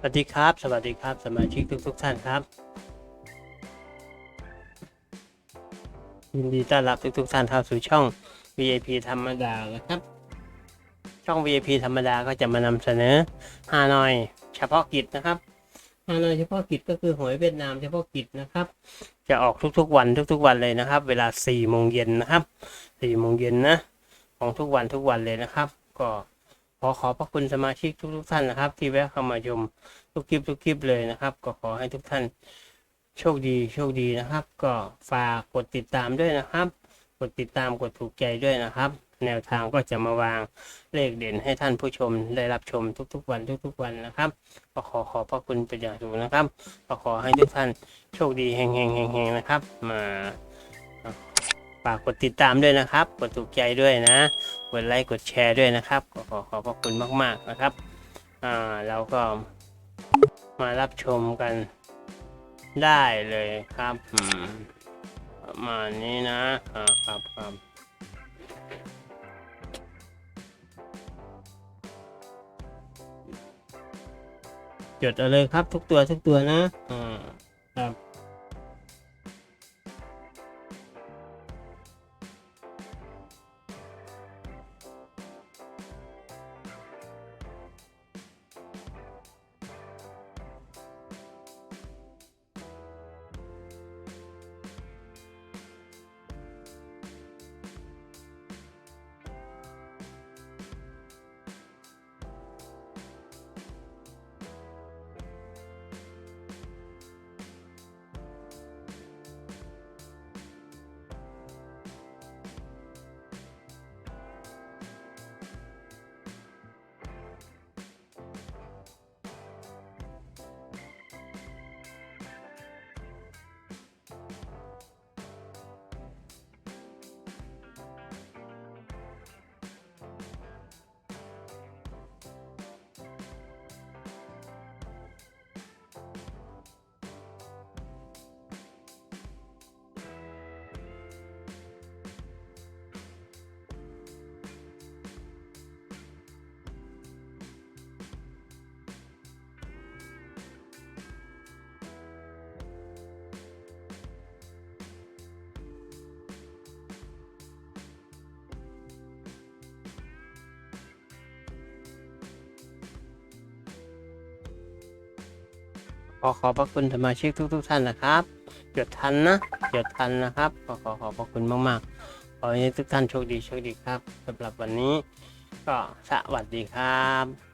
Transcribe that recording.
สวัสดีครับ สวัสดีครับ สมาชิกทุกทุกๆท่านครับยินดีต้อนรับทุกทุกๆท่านเข้าสู่ช่อง VIP ธรรมดานะครับ ช่อง VIP ธรรมดาก็จะมานำเสนอฮานอยเฉพาะกิจนะครับฮานอยเฉพาะกิจก็คือหวยเวียดนามเฉพาะกิจนะครับ จะออกทุกๆวันทุกๆวันเลยนะครับ เวลา4โมงเย็นนะครับ4โมงเย็นนะ ของทุกวันทุกวันเลยนะครับ ก็ ขอขอบพระคุณสมาชิกทุกๆท่านนะครับ ที่แวะเข้ามาชมทุกคลิปทุกคลิปเลยนะครับ ก็ขอให้ทุกท่านโชคดีโชคดีนะครับ ก็ฝากกดติดตามด้วยนะครับ กดติดตามกดถูกใจด้วยนะครับ แนวทางก็จะมาวางเลขเด่นให้ท่านผู้ชมได้รับชมทุกๆวันทุกๆวันนะครับก็ขอขอบพระคุณเป็นอย่างสูงนะครับก็ขอให้ทุกท่านโชคดีเฮงเฮงเฮงเฮงนะครับ มาากกดติดตามด้วยนะครับ กดถูกใจด้วยนะ กดไลค์กดแชร์ด้วยนะครับขอขอบพระคุณมาก ๆนะครับอ่าเราก็มารับชมกันได้เลยครับประมาณนี้นะอ่าครับครับจดเอาเลยครับทุกตัวทุกตัวนะอ่า ขอขอบพระคุณสมาชิกทุก ๆ ท่านนะครับจดทันนะจดทันนะครับขอขอขอบพระคุณมากๆ ขอให้ทุกท่านโชคดีโชคดีครับสำหรับวันนี้ ก็สวัสดีครับ